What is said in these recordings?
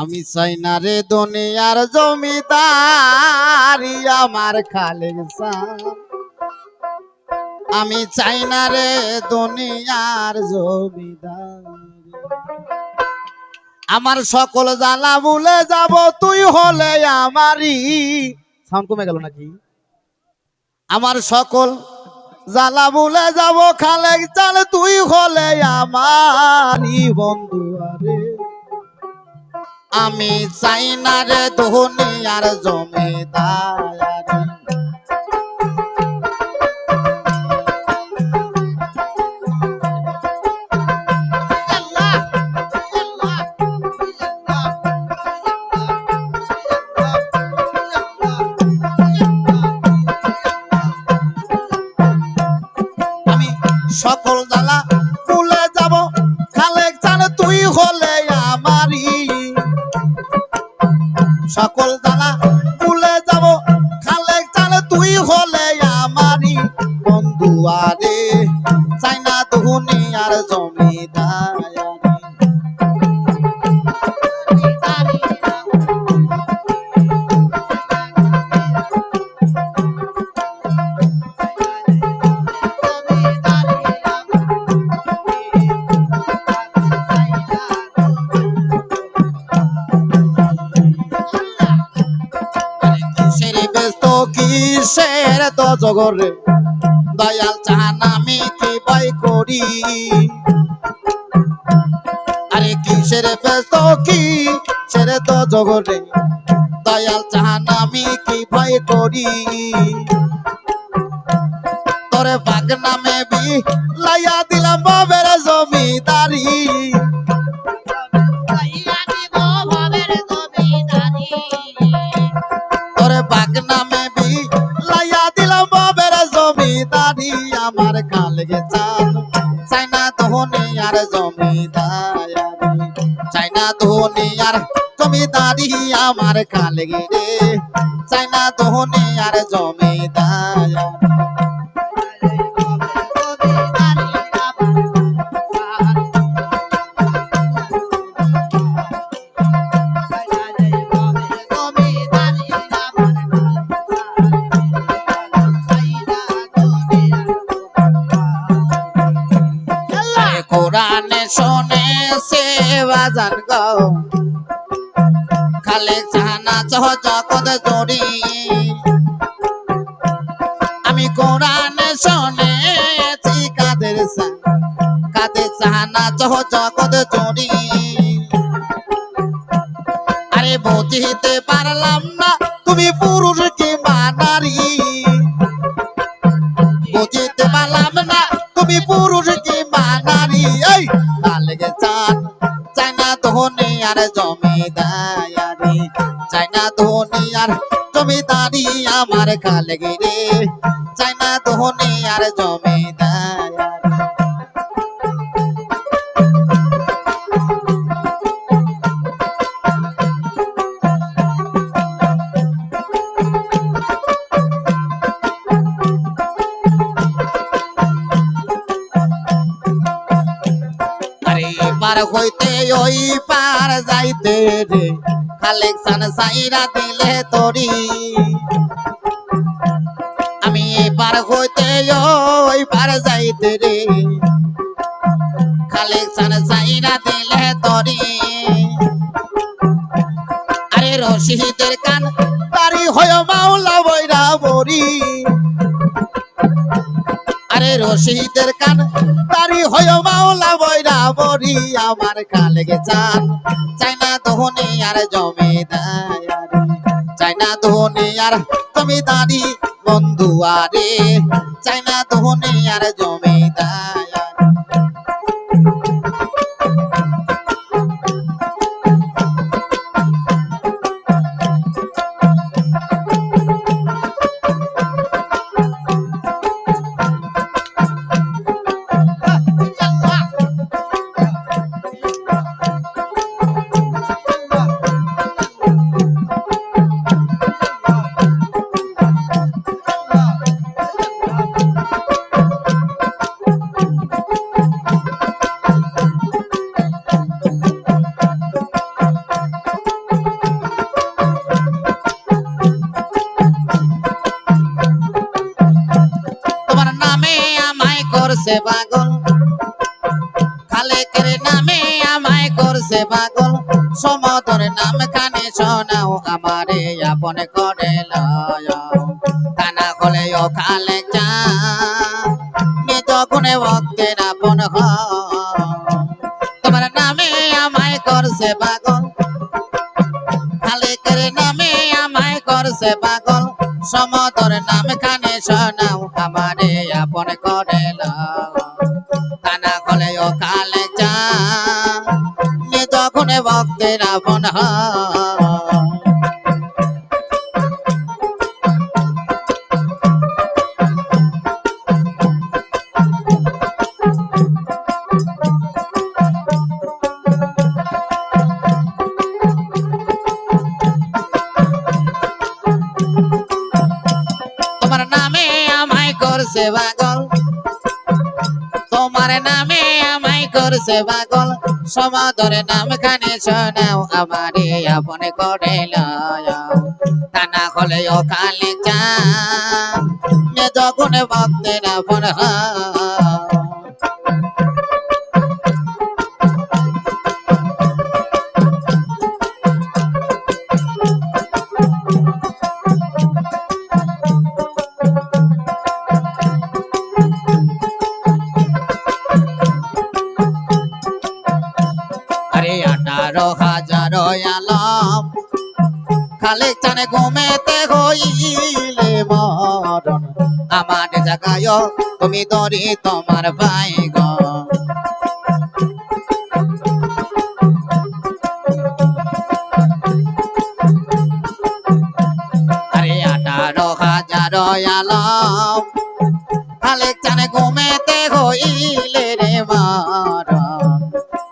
আমি চাই না রে দুনিয়ার জমিদারি আমার খালেক আমি চাই না রে দুনিয়ার জমিদারি। আমার সকল জ্বালা ভুলে যাব, তুই হলে আমারই। সাউন্ড কমে গেল নাকি? আমার সকল জ্বালা ভুলে যাব, খালেক চাল, তুই হলে আমারই বন্ধু আরে। আমি চাই না রে দুনিয়ার জমিদারি। সকল জ্বালা ভুলে যাব। খালেক চাল তুই হলে কিসের তো জগরে দয়াল চাহান আমি কি বাই করি। আরে কিসের ব্যস্ত কি? সেরে তো জগরে দয়াল চাহান আমি কি বাই করি। তোরে বাগ নামে বি আমার কালকে রে তো হনে আর জমিদারি চাহানা চহ জগৎ জড়ি। আরে বুঝিতে পারলাম না, তুমি পুরুষ কি নারী বুঝিতে পারলাম না, তুমি পুরুষ কি নারী এই তালগে চান, চাই না ধনী আর জমিদারি। চাই না ধনী আর জমিদারি আমার কালগে রে চাই না ধনী আর জমিদারি। হইতে ওই পার যাইতে রে। কালেকশন সাইরা দিলে তরি। আমি পার হইতে ওই পার যাইতে রে। কালেকশন সাইরা দিলে তরি। আরে রশিদের কান তারি হয় মাওলা বৈরা বরি আরে রশিদের কান, তারি হয় মাওলা বৈরা বরি, আমার কালে গে চান। চাই না ধনি আর জমিদারি, চাই না ধনি আর জমিদারি বন্ধু আরে। চাই না ধনি আর জমিদারি। খালেকের নামে আমায় করছে পাগল। সমতর নাম খানে শোনাও আমারে, আপন করে কানা হলে ও খালে চা গুণে ভক্তের আপন হয় তোমার নামে আমায় করছে পাগল। খালেকের নামে আমায় করছে পাগল। সমতর নাম খানে শোনাও আমারে, আপন করে কানা কলে ও কালে চা নিজ গুণে ভক্তের আপন হয় তোমার নামে আমায় করছে পাগল। তোমার নামে আমায় করছে পাগল। সমাদরে নাম খানে শোনাও আমারে আপন করে লয়। কানা হলে ও কালে চা যখন ভক্তের আপন হয়। হাজার আলম। খালে চানে ঘুমেতে হইলে মরণ। আমার জাগায়, তুমি দরি তোমার ভাই আরে আঠারো হাজার আলম। খালে চানে ঘুমেতে হইলে রে মরণ।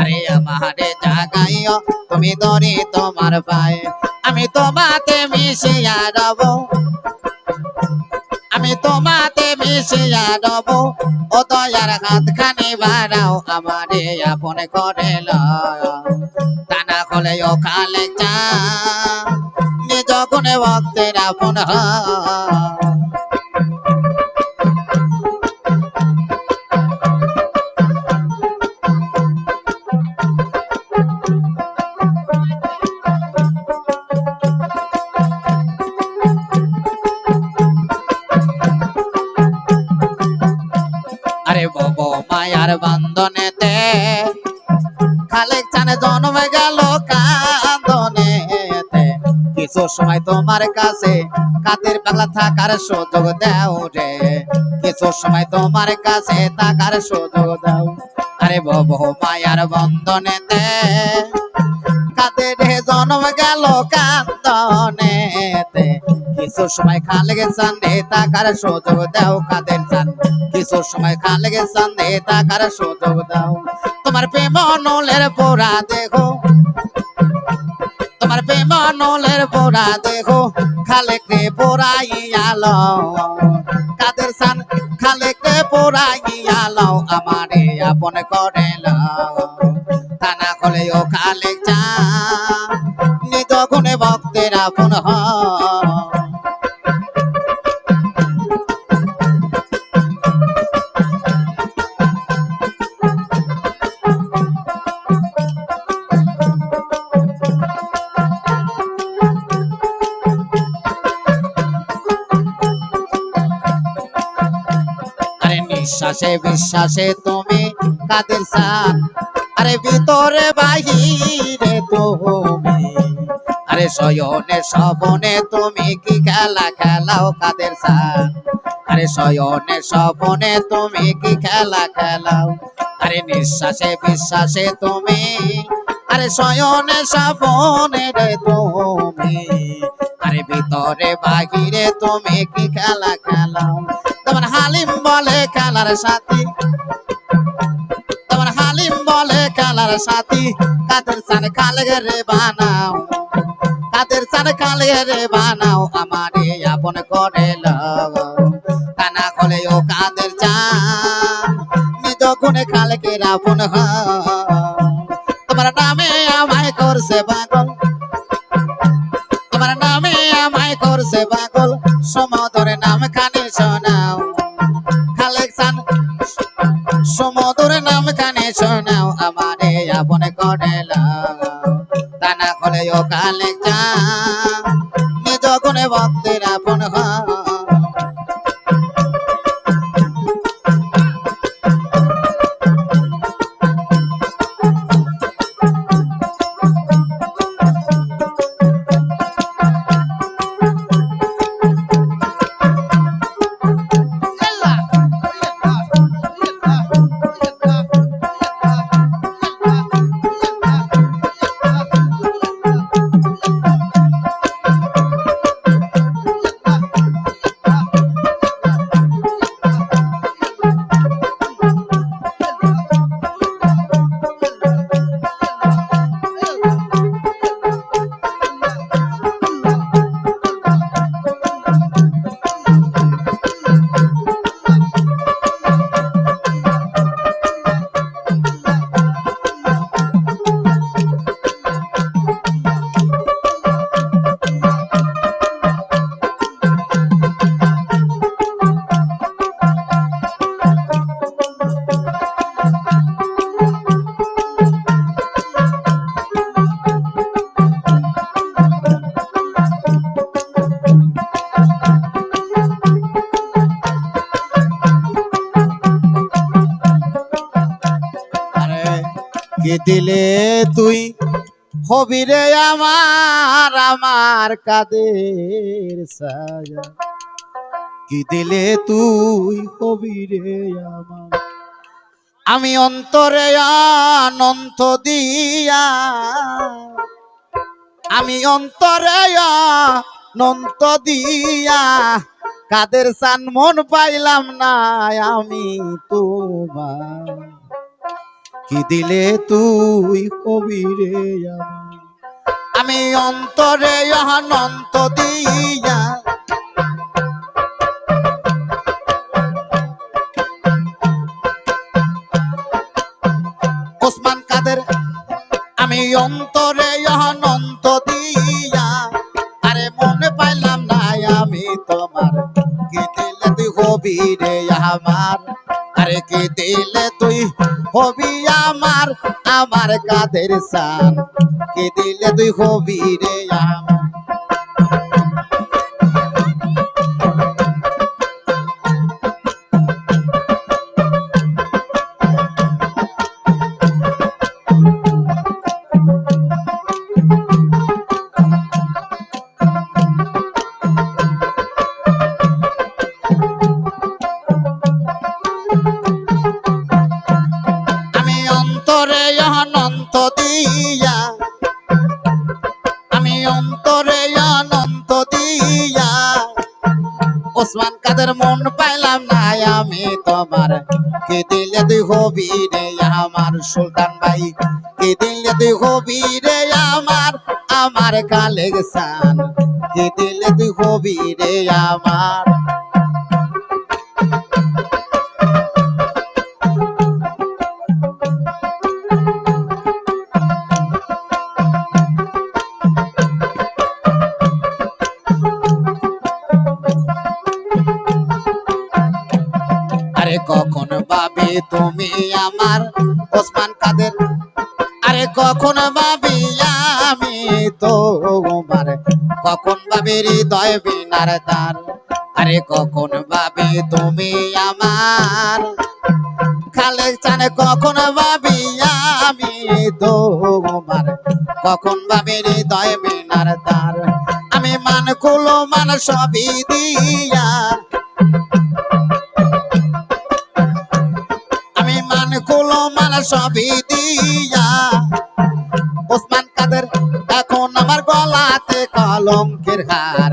আরে আমারে তুমি দরি তোমার পায়ে আমি তোমাতে মিশিয়া রব আমি তোমাতে মিশিয়া রব ও দয়ার হাত খানি বাড়াও আমারে, আপন করে টানা খোলে ও খালে চা নিজ গুণে ভক্তের আপন হয়। মায়ার বান্দনেতে খালেক চানে জন্মে গেল কান্দনেতে কিছু সময় তোমার কাছে কাতের পাগলা থাকার সুযোগ দেও রে। কিছু সময় তোমার কাছে থাকার সুযোগ দেও। আরে বব মায়ার বন্ধনেতে। কাদের জন্ম গেল কান্দনেতে কিছু সময় খালে গেছান রে, তাকার সুযোগ দাও কাদের চান। কিছু সময় খালে গেছান রে, তাকার সুযোগ দাও। তোমার প্রেম নলের পোড়া দেখো। তোমার প্রেম পোড়া দেখো। খালে কে পোড়াইয়ালো কাদের চান খালে কে পোড়াইয়ালো আমারে আপন করে লও। তানা কলে ও চা নিজ গুণে ভক্তের আপন আরে নিঃশ্বাসে বিশ্বাসে তুমি কাদের আরে ভিতরে বাহিরে তুমি। আরে শয়নে তুমি কি খেলা খেলাও কাদের আরে শয়নে তুমি কি খেলা খেলাও? আরে নিঃশ্বাসে বিশ্বাসে তুমি। আরে শয়নে রে তুমি। আরে ভিতরে বাহিরে তুমি কি খেলা খেলাও? তোমার হালিম বলে খেলার সাথী। তোমার হালিম বলে খেলার সাথী, কাদের চান কালে রে বানাও? কাদের চান কালে রে বানাও? আমারে আপন করে লও। কানা খোলে ও কাদের চান নিজ গুণে খালকে আপন হয় তোমার নামে আমায় করছে পাগল। তোমার নামে আমায় করছে পাগল। সমতরে না হলে ও কালে চা গুণে ভক্তের আপন দিলে তুই হবি রে আমার আমার কাদের সাজা কি দিলে তুই হবি রে আমার? আমি অন্তরে অনন্ত দিয়া। আমি অন্তরে অনন্ত দিয়া। কাদের সান মন পাইলাম না আমি তোমার। কি দিলে তুই কবি রে আমার? আমি অন্তরে অনন্ত দিয়া। ওসমান কাদের, আমি অন্তরে অনন্ত দিয়া। আরে মনে পাইলাম না আমি তোমার। কি দিলে তুই হবি রে আমার? আরে কি দিলে তুই হবি আমার আমার কাদের সান। কে দিলে তুই হবি রে আমার? ওসমান কাদের মন পাইলাম না আমি তোমার। কে দিলে তুই হবি রে আমার সুলতান ভাই? কে দিলে তুই হবি রে আমার আমার কালে সান কে দিলে তুই হবি রে আমার? কখন ভাবি তুমি আমার ওসমান কাদের? আরে কখন ভাবি আমি তোমার? কখন ভাবি হৃদয় বিনার তার আরে কখন ভাবি তুমি আমার? খালে চানে কখন ভাবি আমি তোমার? কখন ভাবি হৃদয় বিনার তার আমি মান কুলো মান সবই দিয়া সবই দিয়া। ওসমান কাদের, এখন আমার গলাতে কলঙ্কের হার।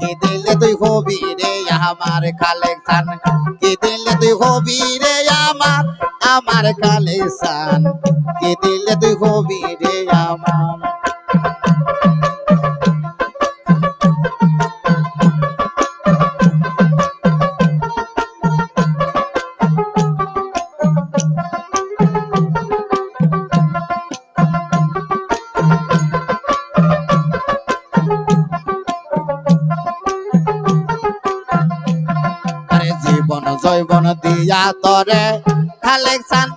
কি দিলে তুই হবি রে আমার খান কি দিলে তুই হবি রে আমার আমার সান কি দিলে তুই হবি রে আমার? আরে জীবন জৈবন